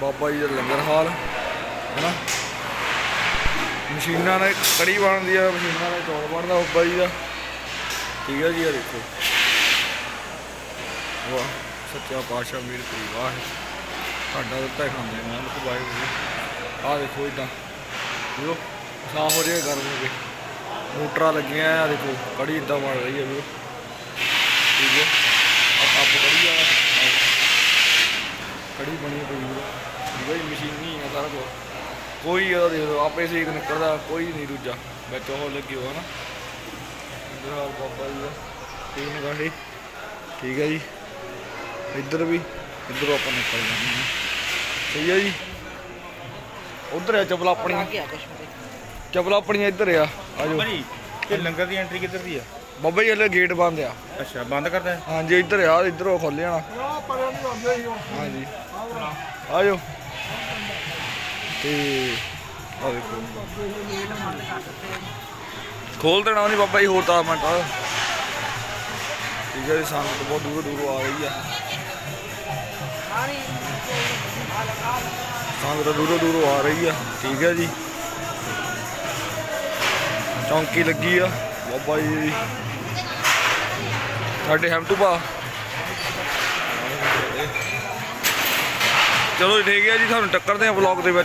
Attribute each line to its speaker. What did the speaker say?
Speaker 1: ਬਾਬਾ ਜੀ ਦਾ ਲੰਗਰ ਹਾਲ, ਹੈਨਾ? ਮਸ਼ੀਨਾਂ ਨਾਲ ਕੜੀ ਬਣਦੀ ਆ, ਮਸ਼ੀਨਾਂ ਨਾਲ ਚੌਲ ਬਣਦਾ ਬਾਬਾ ਜੀ ਦਾ। ਠੀਕ ਹੈ ਜੀ ਆ ਦੇਖੋ। ਵਾਹ, ਸੱਚਾ ਪਾਤਸ਼ਾਹ ਮੀਰ ਕਰੀ ਵਾਹ ਸਾਡਾ ਦਿੱਤਾ ਖਾਂਦੇ ਨੇ ਨਾਨਕ ਵਾਹਿਗੁਰੂ ਆਹ ਦੇਖੋ ਇਦਾਂ। ਵੀਰੋ, ਸਾਫ਼ ਹੋ ਰਿਹਾ ਗਰਮ ਹੋ ਕੇ। ਮੋਟਰਾਂ ਲੱਗੀਆਂ ਆ ਦੇਖੋ, ਕੜੀ ਇਦਾਂ ਬਣ ਰਹੀ ਹੈ ਵੀਰੋ ਠੀਕ ਹੈ ਆ ਕੱਪ ਕੜੀ ਆ ਕੜੀ ਬਣੀ ਪਈ ਵੀਰੋ ਜੀ ਮਸ਼ੀਨੀ ਆ ਸਾਰਾ ਕੁਛ। ਕੋਈ ਇਹਦਾ ਦੇਖ ਲਓ ਆਪੇ ਸੇਕ ਨਿਕਲਦਾ ਕੋਈ ਨਹੀਂ ਦੂਜਾ। ਵਿੱਚ ਉਹ ਲੱਗੀ ਹੋਆ ਨਾ। ਇੱਧਰ ਹਾਲ ਬਾਬਾ ਜੀ ਦਾ। ਤੀਨ ਗਾਂਢੀ। ਠੀਕ ਹੈ ਜੀ। ਇੱਧਰ ਵੀ ਇੱਧਰੋਂ ਆਪਾਂ ਨਿਕਲ ਜਾਂਦੇ ਹਾਂ। ਸਹੀ ਹੈ ਜੀ। ਉਧਰ ਆ ਚਪਲਾ ਆਪਣੀਆਂ। ਚਪਲਾ ਆਪਣੀਆਂ ਇੱਧਰ ਆ। ਆਜੋ
Speaker 2: ਇਹ ਲੰਗਰ ਦੀ ਐਂਟਰੀ ਕਿੱਧਰ ਦੀ ਆ?
Speaker 1: ਬਾਬਾ ਜੀ ਹਲੇ ਗੇਟ ਬੰਦ ਆ।
Speaker 2: ਅੱਛਾ ਬੰਦ ਕਰਦਾ ਹੈ?
Speaker 1: ਹਾਂਜੀ ਇੱਧਰ ਆ ਇੱਧਰੋਂ ਖੋਲ ਜਾਣਾ ਹਾਂਜੀ। ਆਜੋ ਤੇ ਆ ਦੇਖੋ। ਖੋਲ ਦੇਣਾ ਨਹੀਂ ਬਾਬਾ ਜੀ, ਹੋਰ ਤਾਂ ਮਿੰਟ ਠੀਕ ਹੈ ਜੀ, ਸੰਗਤ ਬਹੁਤ ਦੂਰ ਦੂਰੋਂ ਆ ਰਹੀ ਆ। ਸੰਗਤ ਦੂਰੋਂ ਦੂਰੋਂ ਆ ਰਹੀ ਆ, ਠੀਕ ਹੈ ਜੀ। ਚੌਂਕੀ ਲੱਗੀ ਆ, ਬਾਬਾ ਜੀ ਦੀ। ਸਾਡੇ ਹੈਮਟੂ ਭਾ ਚਲੋ ਠੀਕ ਹੈ ਜੀ, ਤੁਹਾਨੂੰ ਟੱਕਰਦੇ ਆ ਵਲੌਗ ਦੇ ਵਿੱਚ।